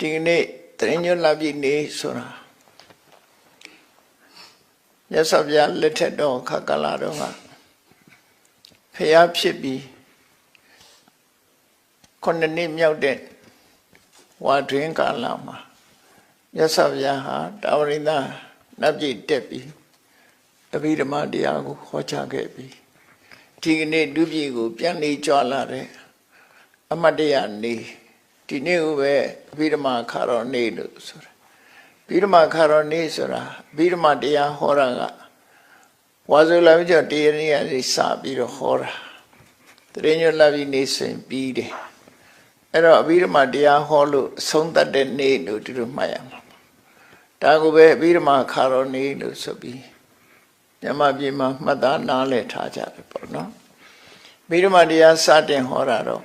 ဒီကနေ့တရင်ညွတ်လာပြီနေဆိုတာမြတ်စွာဘုရားလက်ထက်တော်ခါကလာတော့ကဖျားဖြစ်ပြီးခုနှစ်နှစ်မြောက်တဲ့ဝါတွင်ကာလမှာမြတ်စွာဘုရားဟာတာဝရိန္ဒနတ်ပြည်တက်ပြီးအဘိဓမ္မာတရားကိုဟောကြားခဲ့ပြီးဒီကနေ့ဒုပြည်ကို ပြန်နေကြွလာတဲ့အမတ်တရားနေ ဒီနေ့ကိုပဲအဘိဓမ္မာခါတော်နေလို့ဆိုတာအဘိဓမ္မာခါတော်နေဆိုတာအဘိဓမ္မာတရားဟောတာကဝါဇုလာဝိကျော်တရားရင်းကနေစပြီးတော့ဟောတာတရင်ညွတ်လာပြီးနေဆိုရင်ပြီးတယ်အဲ့တော့အဘိဓမ္မာတရားဟောလို့အဆုံးသတ်တဲ့နေ့လို့ဒီလိုမှတ်ရမှာဒါကိုပဲအဘိဓမ္မာခါတော်နေလို့ဆိုပြီးညမပြေမှာမှတ်သားနားလည်ထားကြတယ်ပေါ့နော်အဘိဓမ္မာတရားစတင်ဟောတာတော့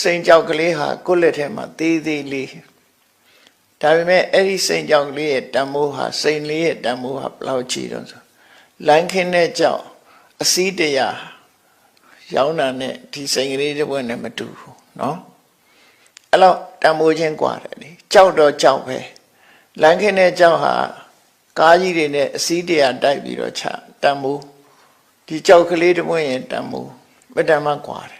စိန်ကြောက်ကလေးဟာကိုယ့်လက်ထဲမှာသေးသေးလေးဒါပေမဲ့အဲ့ဒီစိန်ကြောက်ကလေးရဲ့တန်မိုးဟာစိန်လေးရဲ့တန်မိုးဟာဘယ်လောက်ကြီးတော့ဆိုလိုင်းခင်းတဲ့ကြောက်အစည်းတရာရောင်းတာနဲ့ဒီစိန်ကလေးတစ်ပွဲနဲ့မတူဘူးเนาะအဲ့တော့တန်မိုးချင်းกว่าတယ်လေကြောက်တော့ကြောက်ပဲလိုင်းခင်းတဲ့ကြောက်ဟာကားကြီးတွေနဲ့အစည်းတရာတိုက်ပြီးတော့ချတန်မိုးဒီကြောက်ကလေးတစ်ပွဲရင်တန်မိုးမတန်မှกว่าတယ်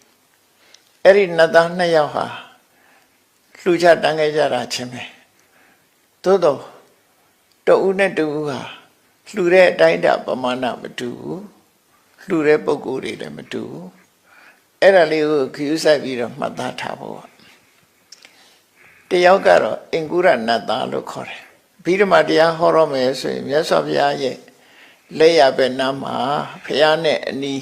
အဲ့ဒီနတ်သားနှစ်ယောက်ဟာလှူချတန်းခဲ့ကြတာချင်းပဲသို့တော့တဦးနဲ့တဦးဟာလှူတဲ့အတိုင်းအတာပမာဏမတူဘူးလှူတဲ့ပုံကိုယ်တွေလည်းမတူဘူးအဲ့ဒါလေးကိုခရူးဆိုင်ပြီးတော့မှတ်သားထားဖို့တယောက်ကတော့အင်္ဂုရနတ်သားလို့ခေါ်တယ်ဘိဓမ္မာတရားဟောရမယ်ဆိုရင်မြတ်စွာဘုရားရဲ့လက်ရပဲနားမှာဘုရားနဲ့အနီး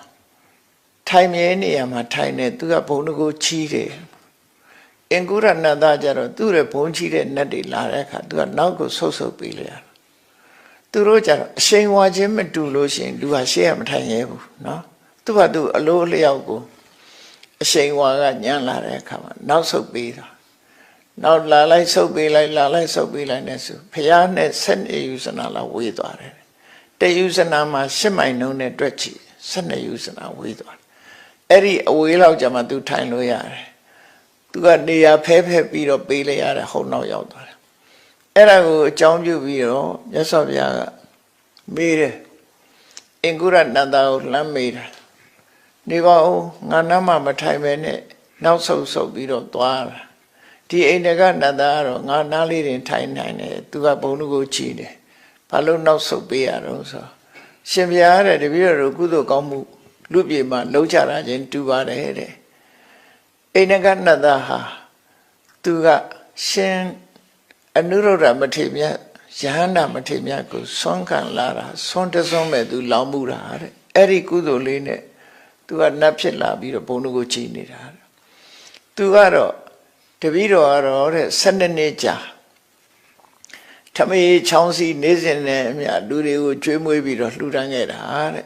ထိုင်မြဲနေရမှာထိုင်နေသူကဘုံတကူချီးတယ်အင်္ဂုရနတ်သားကြတော့သူ့ရဲ့ဘုံချီးတဲ့နတ်တွေလာတဲ့အခါသူကနောက်ကိုဆုတ်ဆုတ်ပေးလိုက်ရတယ်သူတို့ကြတော့အရှိန်ဝါခြင်းမတူလို့ရှိရင်လူဟာရှေ့ကမထိုင်ရဲဘူးเนาะသူ့ဘာသူအလိုအလျောက်ကိုအရှိန်ဝါကညံလာတဲ့အခါမှာနောက်ဆုတ်ပေးတာနောက်လာလိုက်ဆုတ်ပေးလိုက်လာလိုက်ဆုတ်ပေးလိုက်နဲ့ဆိုဖះနဲ့ဆက်နေယူစနာလာဝေးသွားတယ်တယူစနာမှာရှစ်မိုင်နှုံးနဲ့တွက်ချီဆက်နေယူစနာဝေးသွားတယ် အဲ့ဒီအဝေးလောက်ကြမှာ तू ထိုင်လို့ရတယ် तू ကနေရာဖဲဖဲပြီးတော့ပေးလိုက်ရတယ်ဟုတ်နောက်ရောက်သွားတယ်အဲ့ဒါကိုအကြောင်းပြုပြီးတော့မြတ်စွာဘုရားကမေးတယ်အင်္ဂုရနန္ဒာကိုလမ်းမေးတာနေပါဦးငါနားမှာမထိုင်ပဲနဲ့နောက်ဆုတ်ဆုတ်ပြီးတော့သွားတာဒီအိန္ဒကနန္ဒာကတော့ငါနားလေးတင်ထိုင်နိုင်တယ်သူကဘုံလူကိုချီတယ်ဘာလို့နောက်ဆုတ်ပေးရတော့ဆိုရှင်ဘုရားတဲ့တပည့်တော်ကုသိုလ်ကောင်းမှု လူပြေမှာလုံးချတာချင်းတူပါတယ်တဲ့အိန္ဒကနန္ဒာဟာသူကရှင်အနုရုဒ္ဓမထေမြတ်ယဟန္တာမထေမြတ်ကိုဆွမ်းခံလာတာဆွမ်းတဆွမ်းမဲ့သူလောင်မှုတာတဲ့အဲ့ဒီကုသိုလ်လေးနဲ့သူကနတ်ဖြစ်လာပြီးတော့ဘုံတို့ကိုချိန်နေတာတဲ့သူကတော့တပည့်တော်ကတော့တဲ့12နှစ်ကြာထမေးချောင်းစီနေစဉ်နဲ့အမြလူတွေကိုကျွေးမွေးပြီးတော့လှူဒန်းခဲ့တာတဲ့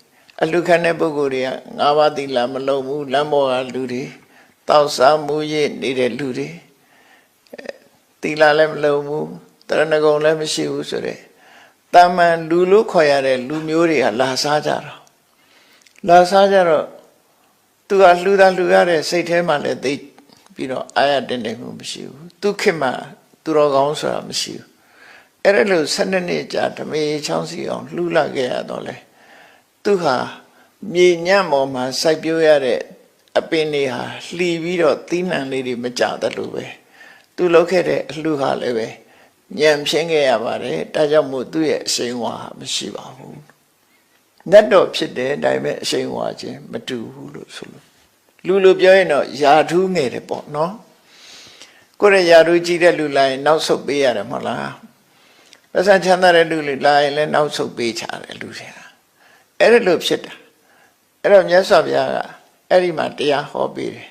အလူခံတဲ့ပုဂ္ဂိုလ်တွေကငါးပါးသီလမလုံးဘူးလမ်းပေါ်ကလူတွေတောက်စားမှုရနေတဲ့လူတွေသီလလည်းမလုံးဘူးတရဏဂုံလည်းမရှိဘူးဆိုတဲ့တာမန်လူလို့ခေါ်ရတဲ့လူမျိုးတွေကလာစားကြတော့လာစားကြတော့သူကလှူတာလှူရတဲ့စိတ်ထဲမှာလည်းသိပြီးတော့အာရတင်တယ်မှုမရှိဘူးသူခင်မှာသူတော်ကောင်းဆိုတာမရှိဘူးအဲ့ဒါလို့၁၂နှစ်ကြာဓမေချောင်းစီအောင်လှူလာခဲ့ရတော့လေ သူဟာမြေညံ့ပေါ်မှာစိုက်ပျိုးရတဲ့အပင်တွေဟာလှီပြီးတော့သီးနှံလေးတွေမကြတတ်လို့ပဲသူလုပ်ခဲ့တဲ့အလှူဟာလည်းပဲညံဖြင်းခဲ့ရပါတယ်ဒါကြောင့်မို့သူ့ရဲ့အရှိန်ဝါမရှိပါဘူးနတ်တော်ဖြစ်တယ်ဒါပေမဲ့အရှိန်ဝါခြင်းမတူဘူးလို့ဆိုလို့လူလိုပြောရင်တော့ယာထူးငယ်တယ်ပေါ့နော်ကိုယ်ရယာထူးကြီးတဲ့လူလာရင်နောက်ဆုတ်ပေးရတယ်မဟုတ်လားပတ်စံချမ်းသာတဲ့လူလူလာရင်လည်းနောက်ဆုတ်ပေးချတယ်လူတွေက အဲ့ဒါလို့ဖြစ်တာအဲ့တော့မြတ်စွာဘုရားကအဲ့ဒီမှာတရားဟောပေးတယ်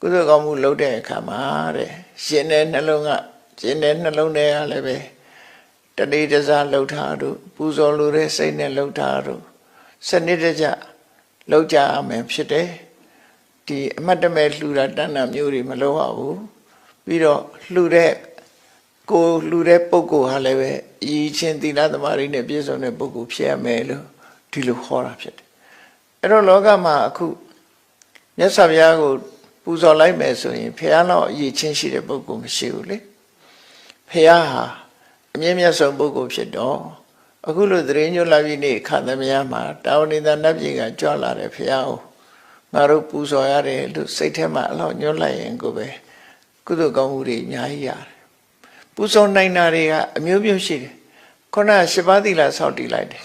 ကုသိုလ်ကောင်းမှုလုပ်တဲ့အခါမှာတဲ့ရှင်တဲ့နှလုံးကရှင်တဲ့နှလုံးတွေကလည်းပဲတတိတစားလှုပ်ထားတို့ပူဇော်လိုတဲ့စိတ်နဲ့လှုပ်ထားတို့စနစ်တကျလှုပ်ကြရမယ်ဖြစ်တယ်ဒီအမတ်တမဲ့လှူတာတဏ္ဍမျိုးတွေမလုပ်ရဘူးပြီးတော့လှူတဲ့ကိုလှူတဲ့ပုဂ္ဂိုလ်ဟာလည်းပဲအည်ချင်းသီလသမားတွေနဲ့ပြည့်စုံတဲ့ပုဂ္ဂိုလ်ဖြစ်ရမယ်လို့ ဒီလိုခေါ်တာဖြစ်တယ်အဲ့တော့လောကမှာအခုမြတ်စွာဘုရားကိုပူဇော်လိုက်မယ်ဆိုရင်ဖះလောက်အည်ချင်းရှိတဲ့ပုဂ္ဂိုလ်မရှိဘူးလေဖះဟာအမြင့်မြတ်ဆုံးပုဂ္ဂိုလ်ဖြစ်တော့အခုလိုသတင်းညွှန်လာပြီးနေခန္ဓာမယမှာတာဝဏိတနတ်ပြည်ကကြွလာတယ်ဖះကိုငါတို့ပူဇော်ရတယ်လို့စိတ်ထဲမှာအလောက်ညွှန်လိုက်ရင်ကိုပဲကုသိုလ်ကောင်းမှုတွေအများကြီးရတယ်ပူဇော်နိုင်တာတွေကအမျိုးမျိုးရှိတယ်ခုနကရှစ်ပါးသီလဆောက်တည်လိုက်တယ်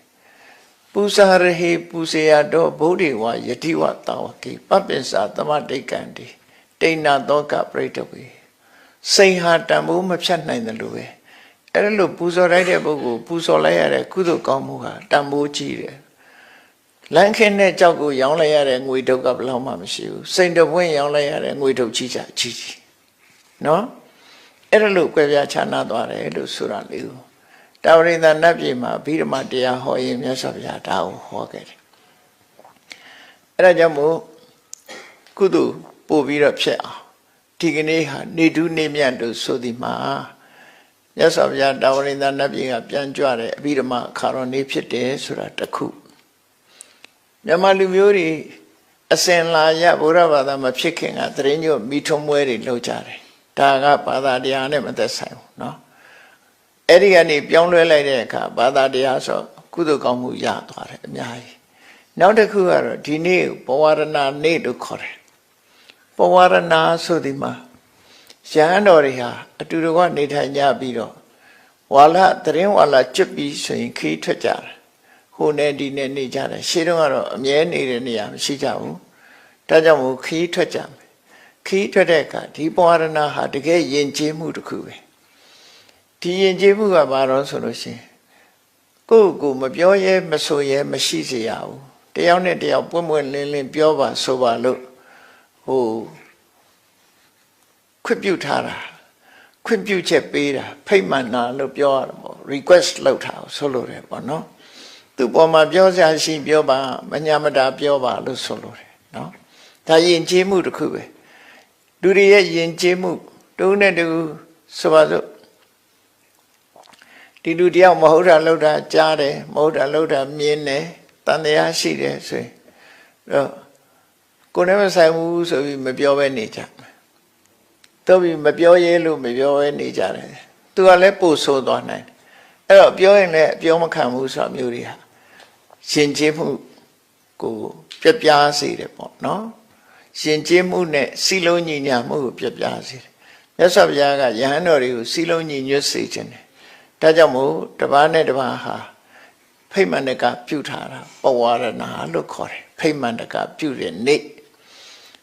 ပူဇာရဟေပူဇေယတော့ဗုဒ္ဓေဝယတိဝတာဝကိပပ္ပစ္စာသမတိတ်ကံတိတိဏသောကပရိတဝေစိန်ဟာတန်ဖိုးမဖြတ်နိုင်တယ်လို့ပဲအဲ့ဒါလို့ပူဇော်လိုက်တဲ့ပုဂ္ဂိုလ်ပူဇော်လိုက်ရတဲ့ကုသိုလ်ကောင်းမှုဟာတန်ဖိုးကြီးတယ်လမ်းခင်းတဲ့ကြောက်ကိုရောင်းလိုက်ရတဲ့ငွေတုတ်ကဘယ်လောက်မှမရှိဘူးစိန်တပွင့်ရောင်းလိုက်ရတဲ့ငွေတုတ်ကြီးချာကြီးကြီးနော်အဲ့ဒါလို့ကြွယ်ပြခြားနာသွားတယ်လို့ဆိုတာလေးကို တာဝရိန္ဒနတ်ပြည်မှာဗိဓမာတရားဟောရင်မြတ်စွာဘုရားဒါကိုဟောခဲ့တယ်အဲ့ဒါကြောင့်မို့ကုသိုလ်ပို့ပြီးတော့ဖြစ်အောင်ဒီကနေ့ဟာနေတူးနေမြတ်တို့ဆိုဒီမှာမြတ်စွာဘုရားတာဝရိန္ဒနတ်ပြည်ကပြန်ကြွတဲ့အဘိဓမ္မာအခါတော်နေဖြစ်တယ်ဆိုတာတခုမြန်မာလူမျိုးတွေအစင်လာရဗုဒ္ဓဘာသာမဖြစ်ခင်ကတရင်ညို့မိထုံးမွဲတွေလှုပ်ကြတယ်ဒါကဘာသာတရားနဲ့မသက်ဆိုင်ဘူး အဲ့ဒီကနေပြောင်းလဲလိုက်တဲ့အခါဘာသာတရားဆိုကုသိုလ်ကောင်းမှုရသွားတယ်အများကြီးနောက်တစ်ခုကတော့ဒီနေ့ဘဝရဏနေ့လို့ခေါ်တယ်ဘဝရဏဆိုဒီမှာရဟန်းတော်တွေဟာအတူတကွနေထိုင်ကြပြီးတော့ဝါလသတရင်ဝါလကျွတ်ပြီးဆိုရင်ခီးထွက်ကြတယ်ဟိုနဲ့ဒီနဲ့နေကြတယ်ရှေးတုန်းကတော့အမြဲနေတဲ့နေရာမရှိကြဘူးဒါကြောင့်မို့ခီးထွက်ကြမယ်ခီးထွက်တဲ့အခါဒီပဝရဏဟာတကယ်ယဉ်ကျေးမှုတစ်ခုပဲ ဒီယဉ်ကျေးမှုကဘာလို့ဆိုလို့ရှိရင်ကိုယ့်ကိုယ်မပြောရဲမဆိုရဲမရှိစေရဘူးတယောက်နဲ့တယောက်ပွင့်ပွင့်လင်းလင်းပြောပါဆိုပါလို့ဟိုခွင့်ပြုထားတာခွင့်ပြုချက်ပေးတာဖိတ်မှန်တာလို့ပြောရတာပေါ့ request လုပ်တာဆိုလို့တယ်ပေါ့နော်သူပေါ်မှာပြောစရာရှိပြောပါမညာမတာပြောပါလို့ဆိုလို့တယ်နော်ဒါယဉ်ကျေးမှုတစ်ခုပဲလူတွေရဲ့ယဉ်ကျေးမှုတုံးနဲ့တူဆိုပါစို့ ဒီလူတယောက်မဟုတ်တာလောက်တာကြားတယ်မဟုတ်တာလောက်တာမြင်တယ်တန်တရားရှိတယ်ဆိုရင်တော့ကိုယ်နဲ့မဆိုင်ဘူးဆိုပြီးမပြောဘဲနေကြမယ်တော့ပြီးမပြောရဲလို့မပြောဘဲနေကြတယ်သူကလည်းပို့ဆိုးသွားနိုင်တယ်အဲ့တော့ပြောရင်လည်းအပြောမခံဘူးဆိုတာမျိုးတွေဟာရှင်ကျေးမှုကိုပြပြားစေတယ်ပေါ့နော်ရှင်ကျေးမှုနဲ့စီလုံးညီညာမှုကိုပြပြားစေတယ်မြတ်စွာဘုရားကယဟန်တော်တွေကိုစီလုံးညီညွတ်စေခြင်းတယ် ဒါကြောင့်မို့တပားနဲ့တပားဟာဖိမှန်တကပြုထားတာပဝရဏလို့ခေါ်တယ်ဖိမှန်တကပြုတဲ့နေ့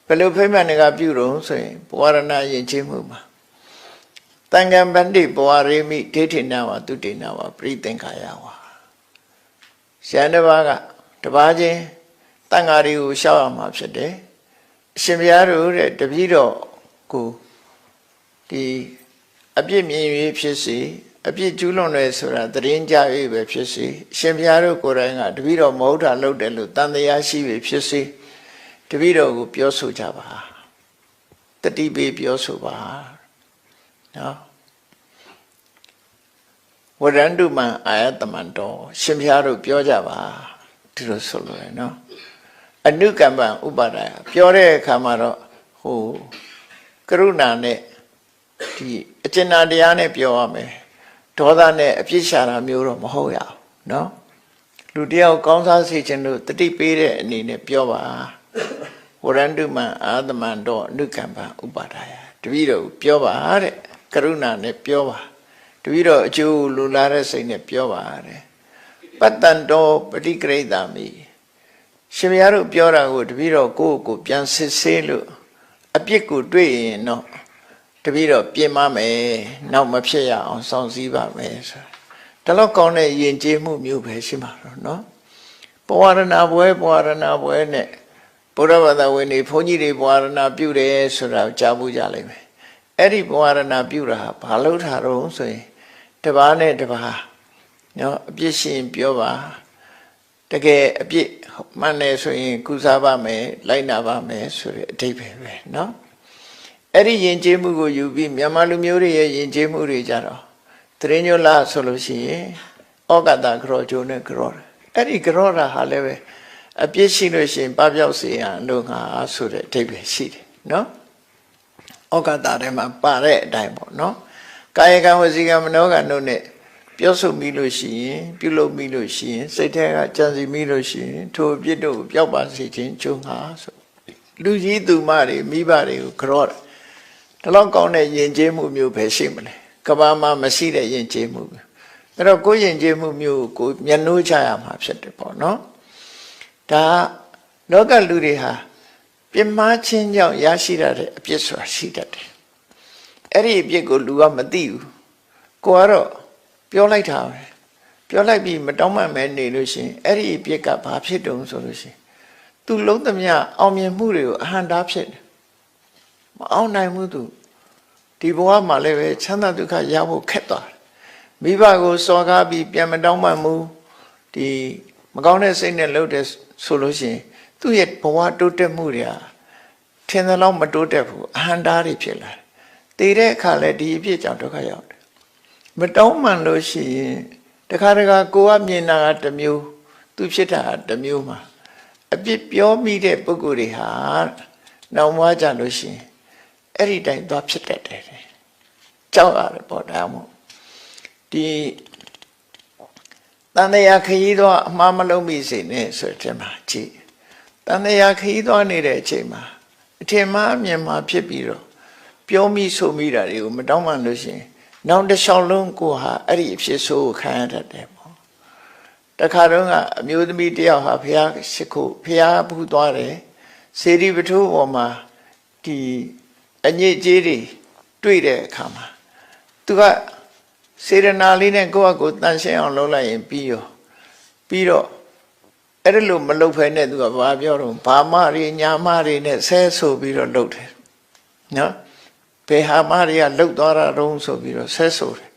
ဘယ်လိုဖိမှန်တကပြုတော့ဆိုရင်ပဝရဏယဉ်ကျေးမှုမှာတန်ကံပန္တိပဝရေမိဒိဋ္ဌိနဝတုတိနဝပရိသင်္ခာယဝရှမ်းတစ်ပါးကတပားချင်းတန်ဃာတွေကိုရှောက်ရမှာဖြစ်တယ်အရှင်ဘုရားတို့တဲ့တပည့်တော်ကိုဒီအပြစ်မြင်၍ဖြစ်စီ အပြစ်ကျူးလွန်တယ်ဆိုတာသတင်းကြ၍ပဲဖြစ်စီအရှင်ဘုရားတို့ကိုယ်တိုင်ကတပည့်တော်မဟုတ်တာလုပ်တယ်လို့တန်တရားရှိပြီဖြစ်စီတပည့်တော်ကိုပြောဆိုကြပါတတိပေးပြောဆိုပါနော်ဝရန္တုမံအာယတမန္တောရှင်ဘုရားတို့ပြောကြပါဒီလိုဆိုလို့ရနော်အနုကမ္ပံဥပါဒာယပြောတဲ့အခါမှာတော့ဟိုကရုဏာနဲ့ဒီအကျဉ်းနာတရားနဲ့ပြောရမယ် ဒေါသနဲ့အပြစ်ရှာတာမျိုးတော့မဟုတ်ရအောင်နော်လူတယောက်ကောင်းစားစေခြင်းလို့တတိပေးတဲ့အနေနဲ့ပြောပါဝရန္တုမံအာသမံတော့အနုကမ္ပံဥပါဒာယတပည့်တော်ပြောပါတဲ့ကရုဏာနဲ့ပြောပါတပည့်တော်အကျိုးလူလာတဲ့စိတ်နဲ့ပြောပါတဲ့ပတ္တန်တော်ပฏิကရိတာမိရှင်မရတို့ပြောတာကိုတပည့်တော်ကိုယ့်ကိုယ်ပြန်စစ်ဆေးလို့အပြစ်ကိုတွေ့ရင်တော့ တပည့်တော်ပြင်မမယ်နောက်မဖြစ်ရအောင်စောင့်စည်းပါမယ်ဆိုတာဒါတော့ကောင်းတဲ့ယဉ်ကျေးမှုမျိုးပဲရှိမှာတော့เนาะပဝရဏဘွဲပဝရဏဘွဲနဲ့ဘုရားဘာသာဝင်တွေဘုန်းကြီးတွေပဝရဏပြုတယ်ဆိုတာကိုကြားဘူးကြလိမ့်မယ်အဲ့ဒီပဝရဏပြုတာဟာဘာလို့ထားတော့ဆိုရင်တပားနဲ့တပားเนาะအပြစ်ရှင်ပြောပါတကယ်အပြစ်မှန်တယ်ဆိုရင်ကုစားပါမယ်လိုက်နာပါမယ်ဆိုတဲ့အဓိပ္ပာယ်ပဲเนาะ အဲ့ဒီယဉ်ကျေးမှုကိုယူပြီးမြန်မာလူမျိုးတွေရဲ့ယဉ်ကျေးမှုတွေကြတော့သရညိုလာဆိုလို့ရှိရင်ဩကတကရောဂျိုနဲ့ကရောအဲ့ဒီကရောတာဟာလည်းပဲအပြစ်ရှိလို့ရှိရင်ပပျောက်စေရန်လို့ငါဆိုတဲ့အဓိပ္ပာယ်ရှိတယ်နော်ဩကတာထဲမှာပါတဲ့အတိုင်းပေါ့နော်ကာယကံဝစီကံမနောကံတို့ ਨੇ ပြောဆိုမိလို့ရှိရင်ပြုလုပ်မိလို့ရှိရင်စိတ်ထဲကကြံစီမိလို့ရှိရင်ထိုအပြစ်တို့ပျောက်ပါစေခြင်းကျုံငါဆိုလူကြီးသူမတွေမိဘတွေကိုကြော့တယ် ဒီလောက်ကောင်းတဲ့ယဉ်ကျေးမှုမျိုးပဲရှိမလဲကဘာမှာမရှိတဲ့ယဉ်ကျေးမှုမျိုးအဲ့တော့ကိုယ်ယဉ်ကျေးမှုမျိုးကိုမျက်နှိုးချရမှာဖြစ်တယ်ပေါ့နော်ဒါလောကလူတွေဟာပြင်းမချင်းကြောင့်ရရှိရတဲ့အပြစ်ဆိုတာရှိတတ်တယ်အဲ့ဒီအပြစ်ကိုလူကမသိဘူးကိုကတော့ပြောလိုက်တာပဲပြောလိုက်ပြီးမတောင်းမှန်မဲနေလို့ရှိရင်အဲ့ဒီအပြစ်ကဘာဖြစ်တုံဆိုလို့ရှိရင်သူလုံးသမျှအောင်မြင်မှုတွေကိုအဟံတားဖြစ်တယ်မအောင်နိုင်ဘူးသူ ဒီဘဝမှာလည်းပဲချမ်းသာဒုက္ခရဖို့ခက်သွားတယ်မိဘကိုစော်ကားပြီးပြန်မတောင်းမှန်မှုဒီမကောင်းတဲ့စိတ်နဲ့လှုပ်တဲ့ဆိုလို့ရှိရင်သူ့ရဲ့ဘဝတိုးတက်မှုတွေဟာထင်သလောက်မတိုးတက်ဘူးအဟံတားတွေဖြစ်လာတယ်တည်တဲ့အခါလဲဒီအဖြစ်ကြောင့်ဒုက္ခရောက်တယ်မတောင်းမှန်လို့ရှိရင်တခါတခါကိုကမြင်တာကတစ်မျိုးသူဖြစ်တာကတစ်မျိုးမှာအပြစ်ပြောမိတဲ့ပုဂ္ဂိုလ်တွေဟာနောက်မှကြလို့ရှိရင် အဲ့ဒီတိုင်းသွားဖြစ်တတ်တယ်ကြောက်ရတယ်ပေါ့ဒါမှမဟုတ်ဒီတန်တရားခရီးတော့အမှားမလုံးမိစေနဲ့ဆိုတဲ့မှာကြည့်တန်တရားခရီးသွားနေတဲ့အချိန်မှာအထင်မှားအမြင်မှာဖြစ်ပြီးတော့ပြောမိဆိုမိတာတွေကိုမတောင်းမှန်လို့ရှိရင်နောက်တစ်လျှောက်လုံးကိုဟာအဲ့ဒီအဖြစ်ဆိုးကိုခံရတတ်တယ်ပေါ့တခါတော့ကအမျိုးသမီးတယောက်ဟာဘုရားရှိခိုးဘုရားဘူးသွားတယ်စေတီပထိုးပေါ်မှာဒီ အညစ်အကြေးတွေတွေ့တဲ့အခါမှာသူကစေရနာလေးနဲ့ကိုယ့်အကိုတန်ရှင်းအောင်လုပ်လိုက်ရင်ပြီးရောပြီးတော့အဲ့ဒါလို့မလုပ်ဖဲနဲ့သူကဘာပြောတော့ဘာမတွေညာမတွေနဲ့ဆဲဆိုပြီးတော့လုပ်တယ်နော်ဘယ်ဟာမတွေကလှုပ်သွားတာတုံးဆိုပြီးတော့ဆဲဆိုတယ်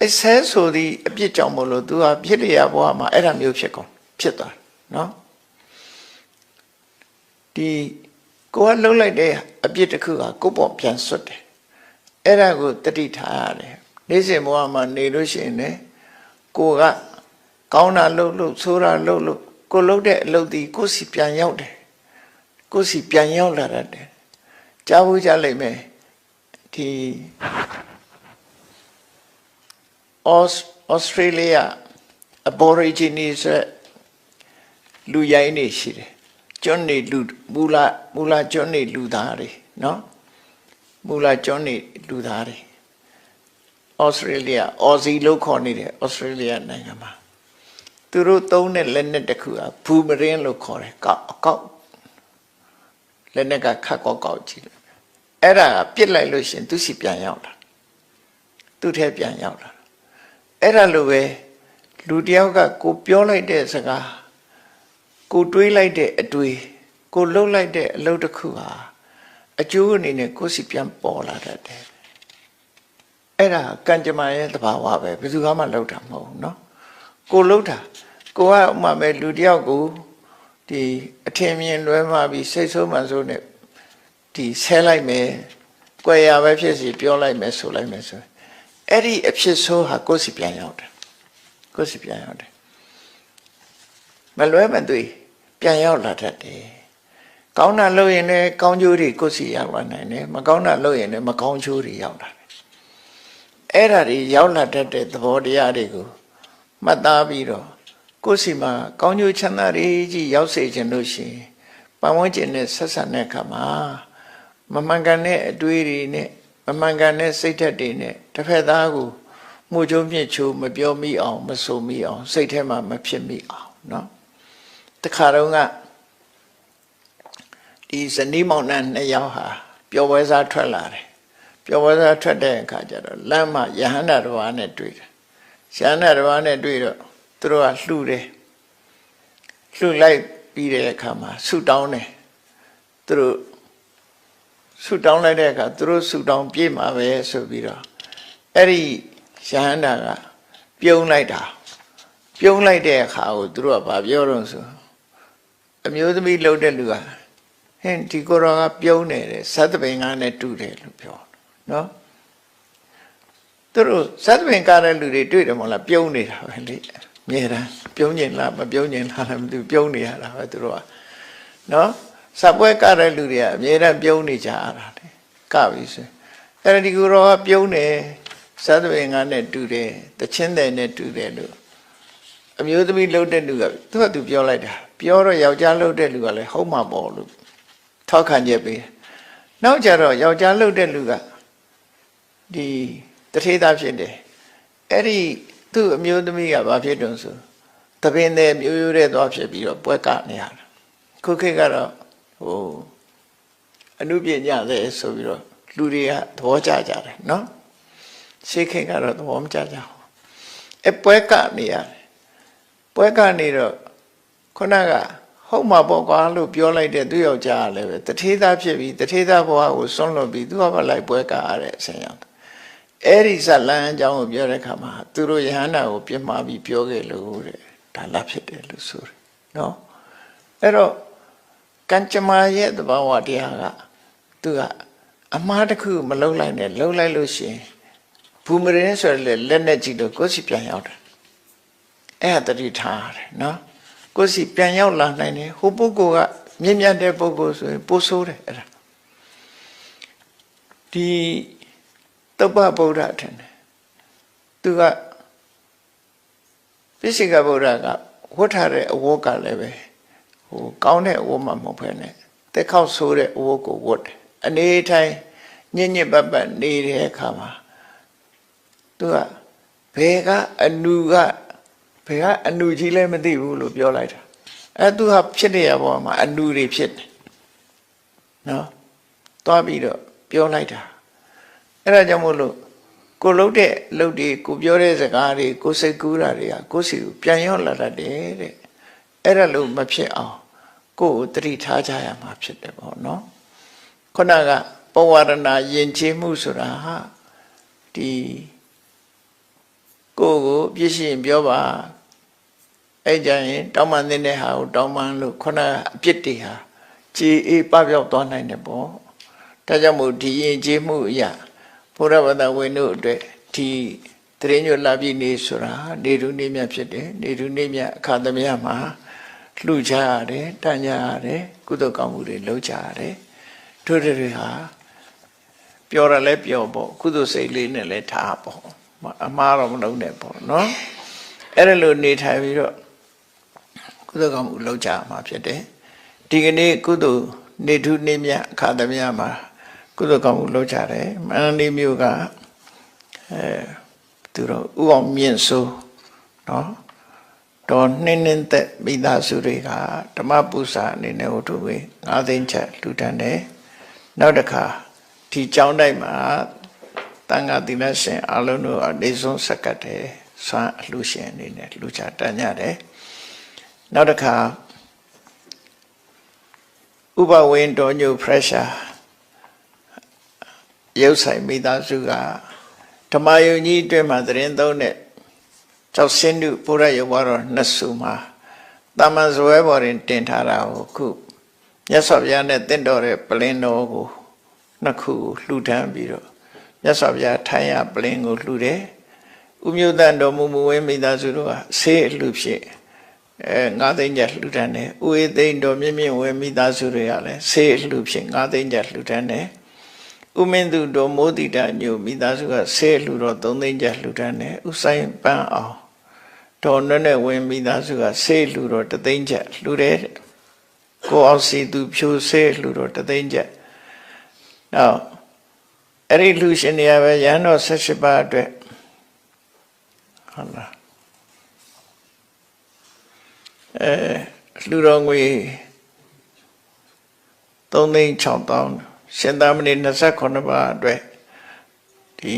အဲဆဲဆိုသည့်အပြစ်ကြောင့်မလို့သူဟာဖြစ်လျာဘဝမှာအဲ့ဒါမျိုးဖြစ်ကုန်ဖြစ်သွားတယ်နော်ဒီ ကိုကလှုပ်လိုက်တဲ့အပြစ်တစ်ခုကကိုယ့်ပေါ်ပြန်ဆွတ်တယ်အဲ့ဒါကိုတတိထားရတယ်နေ့စဉ်ဘဝမှာနေလို့ရှိရင်လည်းကိုကကောင်းတာလှုပ်လို့ဆိုးတာလှုပ်လို့ကိုလှုပ်တဲ့အလုပ်ဒီကိုစီပြန်ရောက်တယ်ကိုစီပြန်ရောက်လာတတ်တယ်ကြားဖို့ကြလိမ့်မယ်ဒီဩစတြေးလျ aborigines လူရိုင်းနေရှိတယ် ကျွန်းနေလူမူလာမူလာကျွန်းနေလူသားတွေနော်မူလာကျွန်းနေလူသားတွေဩစတြေးလျအော်ဇီလို့ခေါ်နေတယ်ဩစတြေးလျနိုင်ငံမှာသူတို့သုံးတဲ့လက်နက်တစ်ခုကဘူမရင်းလို့ခေါ်တယ်ကောက်အကောက်လက်နက်ကခတ်ကောက်ကောက်ကြည့်တယ်အဲ့ဒါပြစ်လိုက်လို့ရှင်သူစီပြန်ရောက်လာသူ့ထဲပြန်ရောက်လာအဲ့ဒါလိုပဲလူတယောက်ကကိုပြောလိုက်တဲ့စကား ကိုတွေးလိုက်တဲ့အတွေးကိုလှုပ်လိုက်တဲ့အလုပ်တစ်ခုဟာအကျိုးအနေနဲ့ကိုယ်စီပြန်ပေါ်လာတတ်တယ်အဲ့ဒါကံကြမ္မာရဲ့သဘာဝပဲဘယ်သူမှလှုပ်တာမဟုတ်ဘူးเนาะကိုလှုပ်တာကိုကဥမာပဲလူတယောက်ကိုဒီအထင်မြင်လွဲမှာပြီးစိတ်ဆိုးမှန်ဆိုးနဲ့ဒီဆဲလိုက်မယ်၊ကြွယ်ရပဲဖြစ်စီပြောလိုက်မယ်ဆိုလိုက်မယ်ဆိုအဲ့ဒီအဖြစ်ဆိုးဟာကိုယ်စီပြန်ရောက်တယ်ကိုယ်စီပြန်ရောက်တယ်မ မလွဲမသွေ ပြန်ရောက်လာတတ်တယ်ကောင်းတာလုပ်ရင်လည်းကောင်းကျိုးတွေကိုယ်စီရောက်လာနိုင်တယ်မကောင်းတာလုပ်ရင်လည်းမကောင်းကျိုးတွေရောက်လာတယ်အဲ့ဒါတွေရောက်လာတတ်တဲ့သဘောတရားတွေကိုမှတ်သားပြီးတော့ကိုယ်စီမှာကောင်းကျိုးချမ်းသာတွေကြီးရောက်စေခြင်းလို့ရှိရင်ပတ်ဝန်းကျင်နဲ့ဆက်ဆံတဲ့အခါမှာမမှန်ကန်တဲ့အတွေးတွေနဲ့မမှန်ကန်တဲ့စိတ်ဓာတ်တွေနဲ့တစ်ဖက်သားကိုမှုချုံမြင့်ချိုးမပြောမိအောင်မဆိုမိအောင်စိတ်ထဲမှာမဖြစ်မိအောင်เนาะ တခါတော့ကဒီဇနီးမောင်နှံနှစ်ယောက်ဟာပျော်ပွဲစားထွက်လာတယ်ပျော်ပွဲစားထွက်တဲ့အခါကျတော့လမ်းမှာယဟန္တာတစ်ပါးနဲ့တွေ့တယ်ယဟန္တာတစ်ပါးနဲ့တွေ့တော့သူတို့ကလှူတယ်လှူလိုက်ပြီးတဲ့အခါမှာဆူတောင်းတယ်သူတို့ဆူတောင်းလိုက်တဲ့အခါသူတို့ဆူတောင်းပြေးမှာပဲဆိုပြီးတော့အဲ့ဒီယဟန္တာကပြုံးလိုက်တာပြုံးလိုက်တဲ့အခါကိုသူတို့ကဗာပြောတော့ဆို အမျိုးသမီးလှုပ်တဲ့လူကဟင်ဒီကိုရောကပြုံးနေတယ်သတ္တပင်ကနဲ့တူတယ်လို့ပြောနော်သူတို့သတ္တပင်ကားတဲ့လူတွေတွေ့တယ်မဟုတ်လားပြုံးနေတာပဲလေအမြဲတမ်းပြုံးကျင်လားမပြုံးကျင်လားလည်းမသိဘူးပြုံးနေရတာပဲသူတို့ကနော်စပွဲကားတဲ့လူတွေကအမြဲတမ်းပြုံးနေကြရတာလေကပြီဆိုအဲ့ဒီကိုရောကပြုံးနေသတ္တပင်ကနဲ့တူတယ်တချင်းတယ်နဲ့တူတယ်လို့အမျိုးသမီးလှုပ်တဲ့လူကသူကသူပြောလိုက်တာ ပြောတော့ယောက်ျားလှုပ်တဲ့လူကလည်းဟုတ်မှာပေါ့လို့ထောက်ခံချက်ပေးနောက်ကြတော့ယောက်ျားလှုပ်တဲ့လူကဒီတထေးသားဖြစ်တယ်အဲ့ဒီသူ့အမျိုးသမီးကဘာဖြစ်တုံဆိုတပင်းနဲ့မျိုးရိုးတဲ့သွားဖြစ်ပြီးတော့ပွဲကနေရတာခုခေတ်ကတော့ဟိုအနုပညာလည်းဆိုပြီးတော့လူတွေကသဘောကျကြတယ်နော်ရှေးခေတ်ကတော့သဘောမကျကြဘူးအပွဲကနေရတယ်ပွဲကနေတော့ ခုနကဟုတ်မှာပေါ့ကွာလို့ပြောလိုက်တဲ့သူ့ယောက်ျားကလည်းပဲတထေးသားဖြစ်ပြီးတထေးသားဘဝကိုဆွန့်လွတ်ပြီးသူကဘာလိုက်ပွဲကရတဲ့အဆင်ရောက်အဲ့ဒီဇလန်းအကြောင်းကိုပြောတဲ့အခါမှာသူတို့ယဟန္တာကိုပြစ်မှားပြီးပြောခဲ့လို့တဲ့ဒါလာဖြစ်တယ်လို့ဆိုတယ်နော်အဲ့တော့ကံကြမ္မာရဲ့သဘာဝတရားကသူကအမှားတစ်ခုမလုံလိုက်နဲ့လုံလိုက်လို့ရှိရင်ဘူမရင်ဆိုရယ်လက်နဲ့ကြည့်လို့ကိုယ်စီပြန်ရောက်တယ်အဲ့ဒါတတိထားရတယ်နော် ကိုယ်စီပြန်ရောက်လာနိုင်တယ်ဟိုပုဂ္ဂိုလ်ကမြင့်မြတ်တဲ့ပုဂ္ဂိုလ်ဆိုရင်ပို့ဆိုးတယ်အဲ့ဒါဒီတုပ္ပဗုဒ္ဓထင်တယ်သူကပိစိကဗုဒ္ဓကဝတ်ထားတဲ့အဝတ်ကလည်းပဲဟိုကောင်းတဲ့အဝတ်မှမဟုတ်ဘဲနဲ့တက်ခေါက်ဆိုးတဲ့အဝတ်ကိုဝတ်တယ်အနေထိုင်ညစ်ညစ်ပတ်ပတ်နေတဲ့အခါမှာသူကဘယ်ကအနုက ဘယ်ကအနုကြီးလဲမသိဘူးလို့ပြောလိုက်တာအဲသူကဖြစ်နေရပေါ်မှာအနုတွေဖြစ်တယ်နော်သွားပြီးတော့ပြောလိုက်တာအဲ့ဒါကြောင့်မို့လို့ကိုလှုပ်တဲ့လှုပ်တွေကိုပြောတဲ့စကားတွေကိုစိတ်ကူးတာတွေကကိုစီကိုပြန်ရောက်လာတတ်တယ်တဲ့အဲ့ဒါလို့မဖြစ်အောင်ကိုယ်ကိုတတိထားကြရမှာဖြစ်တယ်ပေါ့နော်ခုနကပဝရဏယဉ်ကျေးမှုဆိုတာဟာဒီကိုယ်ကိုပြည့်စုံပြောပါ အဲ့ကြရင်တောင်းပန်တဲ့ဟာကိုတောင်းပန်လို့ခုနကအပြစ်တွေဟာကြည်အေးပပြောက်သွားနိုင်တယ်ပေါ့ဒါကြောင့်မို့ဒီယဉ်ကျေးမှုအရာဘုရားဗဒဝင်တို့အတွက်ဒီတရင်ညွလာပြီနေဆိုတာနေတူနေမြဖြစ်တယ်နေတူနေမြအခါသမယမှာလှူကြရတယ်တန်ကြရတယ်ကုသိုလ်ကောင်းမှုတွေလုပ်ကြရတယ်တို့တွေဟာပြောရလဲပြောပေါ့ကုသိုလ်စိတ်လေးနဲ့လဲထားပေါ့အမှားတော့မလုပ်နဲ့ပေါ့နော်အဲ့ဒါလိုနေထိုင်ပြီးတော့ ကုသိုလ်ကောင်းမှုလုပ်ကြမှာဖြစ်တယ်ဒီကနေ့ကုသိုလ်နေထုနေမြအခါသမယမှာကုသိုလ်ကောင်းမှုလုပ်ကြတယ်မန္တလေးမြို့ကအဲသူတို့ဥအောင်မြင့်ဆိုးနော်တော်နှင်းနှင်းသက်မိသားစုတွေကဓမ္မပူဇာအနေနဲ့ဝတ္ထုဝေ9သိန်းချက်လူတန်းတယ်နောက်တစ်ခါဒီကျောင်းတိုက်မှာတန်ခါတိလရှင်အလုံးတို့အနေဆုံးစက္ကတ်တယ်ဆွမ်းအလှရှင်အနေနဲ့လူချတန်ကြတယ် နောက်တစ်ခါဥပဝင်းတော်ညု pressure ရုပ်ဆိုင်မိသားစုကဓမ္မယုံကြီးအတွင်းမှာသတင်းသုံးတဲ့ကျောက်စင်းတုဘုရားရုပ်ဘတော်နှစ်စုမှာတာမန်ဇွဲပေါ်တွင်တင်ထားတာကိုခုမြတ်စွာဘုရားနဲ့တင့်တော်တဲ့ပလင်းတော်ကိုနှစ်ခုလှူဒန်းပြီးတော့မြတ်စွာဘုရားထိုင်ရပလင်းကိုလှူတယ်ဥမျိုးတန်တော်မူမူဝဲမိသားစုတို့ကဆေးအလှဖြစ် အဲ9သိန်းကျပ်လှူဒန်းတယ်ဥေသိန်းတော်မြင့်မြင့်ဝယ်မိသားစုတွေကလည်းဆေးလှူဖြင့်9သိန်းကျပ်လှူဒန်းတယ်ဥမင်းသူတော်မိုးတိတာညိုမိသားစုကဆေးလှူတော့3သိန်းကျပ်လှူဒန်းတယ်ဥဆိုင်ပန်းအောင်တော်နဲ့နဲ့ဝင်မိသားစုကဆေးလှူတော့3သိန်းကျပ်လှူတယ်တဲ့ကိုအောင်စီသူဖြိုဆေးလှူတော့3သိန်းကျပ်နောက်အဲ့ဒီလှူရှင်တွေကပဲရဟန်းတော်78ပါးအတွက်ဟုတ်လား အဲလူတော်ငွေ3သိန်း6000ရှင်သာမဏေ28ပါးအတွက်ဒီ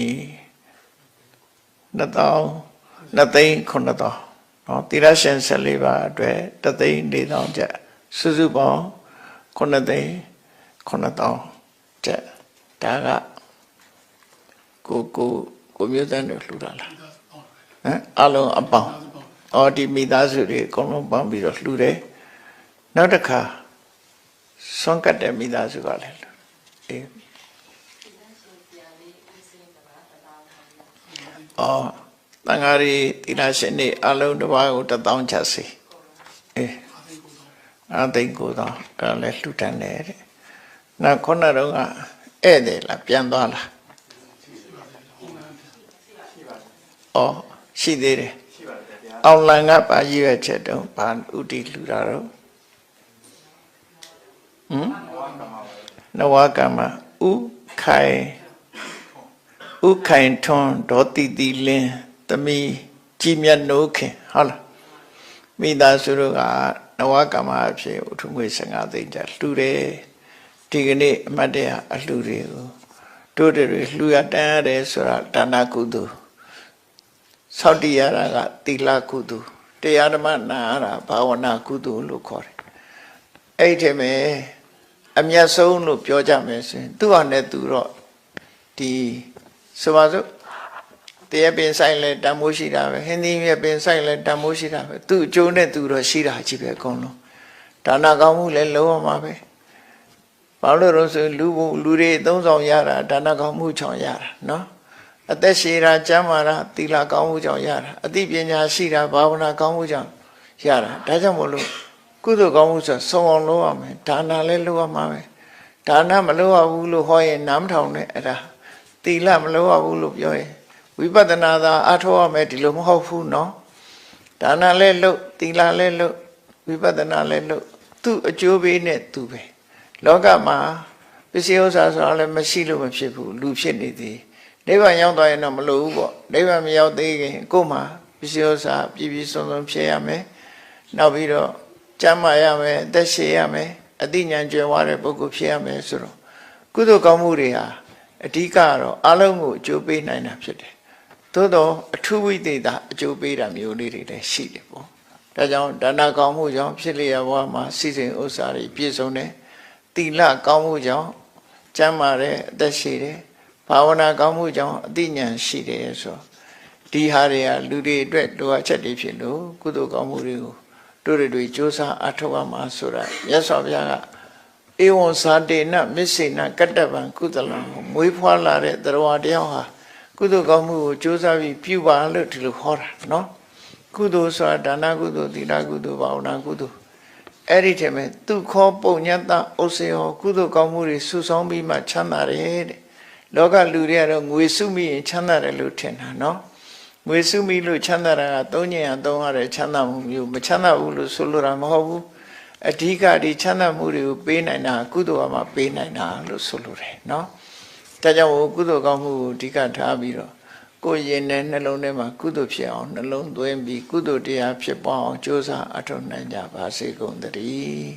2000 2သိန်း9000နော်တိရရှင်14ပါးအတွက်3သိန်း4000ကျပ်စုစုပေါင်း9သိန်း9000ကျပ်ဒါကကိုကိုကိုမျိုးတန်းတွေလှူတာလားဟမ်အလုံးအပေါင်း အော်ဒီမိသားစုတွေအကုန်လုံးပေါင်းပြီးတော့လှူတယ်နောက်တစ်ခါဆွမ်းကတ်တဲ့မိသားစုကလည်းလှူအေးအော်တန်ဃာရီတိရရှင်နေအလုံးတစ်ပါးကိုတစ်သောင်းချက်စီအေးအသိကိုတော့အဲ့ဒါလည်းလှူတန်းတယ်တဲ့နောက်ခုနတော့ကဧည့်သည်လားပြန်သွားလားအော်ရှိသေးတယ် အောင်လန်ကပါရည်ရွယ်ချက်တုံးဘာဥတီလှူတာတော့ဟမ်နဝကမ္မဥခိုင်ဥခိုင်ထွန်းဒေါတိတိလင်းသမီးကြည်မြတ်နိုးခင်ဟုတ်လားမိသားစုတို့ကနဝကမ္မအဖြစ်ဥထုငွေ15သိန်းကျလှူတယ်ဒီကနေ့အမတ်တရအလှူတွေကိုတို့တွေလှူရတန်းရတယ်ဆိုတာဒါနကုသိုလ် ဆောက်တည်ရတာကသီလကုသိုလ်တရားဓမ္မနာရတာဘာဝနာကုသိုလ်လို့ခေါ်တယ်အဲ့ဒီမဲ့အမျက်ဆုံးလို့ပြောကြမယ်ဆိုရင်သူ့ဟာနဲ့သူတော့ဒီဆိုပါစို့တရားပင်ဆိုင်လဲတန်မိုးရှိတာပဲဟင်းသီးမြပင်ဆိုင်လဲတန်မိုးရှိတာပဲသူ့အကျိုးနဲ့သူတော့ရှိတာကြီးပဲအကုန်လုံးဒါနကောင်းမှုလည်းလုံးဝမှာပဲဘာလို့လဲဆိုရင်လူဘုလူတွေအသုံးဆောင်ရတာဒါနကောင်းမှုချောင်ရတာနော် အသက်ရှည်တာကျမ်းမာတာသီလကောင်းမှုကြောင့်ရတာအသိပညာရှိတာဘာဝနာကောင်းမှုကြောင့်ရတာဒါကြောင့်မို့လို့ကုသိုလ်ကောင်းမှုဆိုစုံအောင်လုပ်ရမယ်ဒါနလည်းလုပ်ရမှာပဲဒါနမလုပ်ရဘူးလို့ဟောရင်နားမထောင်နဲ့အဲ့ဒါသီလမလုပ်ရဘူးလို့ပြောရင်ဝိပဿနာသာအထောက်ရမယ်ဒီလိုမဟုတ်ဘူးเนาะဒါနလည်းလုပ်သီလလည်းလုပ်ဝိပဿနာလည်းလုပ်သူ့အကျိုးပေးနဲ့သူပဲလောကမှာပစ္စည်းဥစ္စာဆိုတာလည်းမရှိလို့မဖြစ်ဘူးလူဖြစ်နေသေးတယ် နိဗ္ဗာန်ရောက်သွားရင်တော့မလိုဘူးပေါ့နိဗ္ဗာန်မရောက်သေးခင်ကိုယ်မှာပစ္စည်းဥစ္စာပြည့်ပြည့်စုံစုံဖြစ်ရမယ်နောက်ပြီးတော့ကျမ်းမာရမယ်အသက်ရှည်ရမယ်အသိဉာဏ်ကျွယ်ဝတဲ့ပုဂ္ဂိုလ်ဖြစ်ရမယ်ဆိုတော့ကုသိုလ်ကောင်းမှုတွေဟာအဓိကတော့အလုံးကိုအကျိုးပေးနိုင်တာဖြစ်တယ်သို့တော့အထူးဝိသေသအကျိုးပေးတာမျိုးလေးတွေလည်းရှိတယ်ပေါ့ဒါကြောင့်ဒါနကောင်းမှုကြောင့်ဖြစ်လျက်ဘဝမှာစီစဉ်ဥစ္စာတွေပြည့်စုံတယ်သီလကောင်းမှုကြောင့်ကျမ်းမာတဲ့အသက်ရှည်တယ် ဘာဝနာကောင်းမှုကြောင့်အသိဉာဏ်ရှိတယ်ဆိုဒီဟာတွေကလူတွေအတွက်လိုအပ်ချက်တွေဖြစ်လို့ကုသိုလ်ကောင်းမှုတွေကိုတို့တွေကြိုးစားအထောက်အမှာဆိုတာမြတ်စွာဘုရားကဧဝံသာတေနမစ္ဆေနကတ္တဗံကုသလံမွေးဖွားလာတဲ့တရားတရားဟာကုသိုလ်ကောင်းမှုကိုကြိုးစားပြီးပြုပါလို့ဒီလိုဟောတာနော်ကုသိုလ်ဆိုတာဒါနကုသိုလ်သီလကုသိုလ်ဘာဝနာကုသိုလ်အဲ့ဒီထဲမှာသူခောပုံညတဥစေဟောကုသိုလ်ကောင်းမှုတွေစုဆောင်းပြီးမှချမ်းသာတယ်တဲ့ လောကလူတွေကတော့ငွေစုမိရင်ချမ်းသာတယ်လို့ထင်တာနော်ငွေစုမိလို့ချမ်းသာတာကသုံးညင်အောင်သုံးရတဲ့ချမ်းသာမှုမျိုးမချမ်းသာဘူးလို့ဆိုလိုတာမဟုတ်ဘူးအဓိကဒီချမ်းသာမှုတွေကိုပေးနိုင်တာကုသိုလ်ကမှပေးနိုင်တာလို့ဆိုလိုတယ်နော်ဒါကြောင့်ကုသိုလ်ကောင်းမှုကိုအဓိကထားပြီးတော့ကိုယ်ရင်နဲ့နှလုံးထဲမှာကုသိုလ်ဖြစ်အောင်နှလုံးသွင်းပြီးကုသိုလ်တရားဖြစ်ပေါအောင်ကြိုးစားအထောက်နိုင်ကြပါစေကုန်သတည်း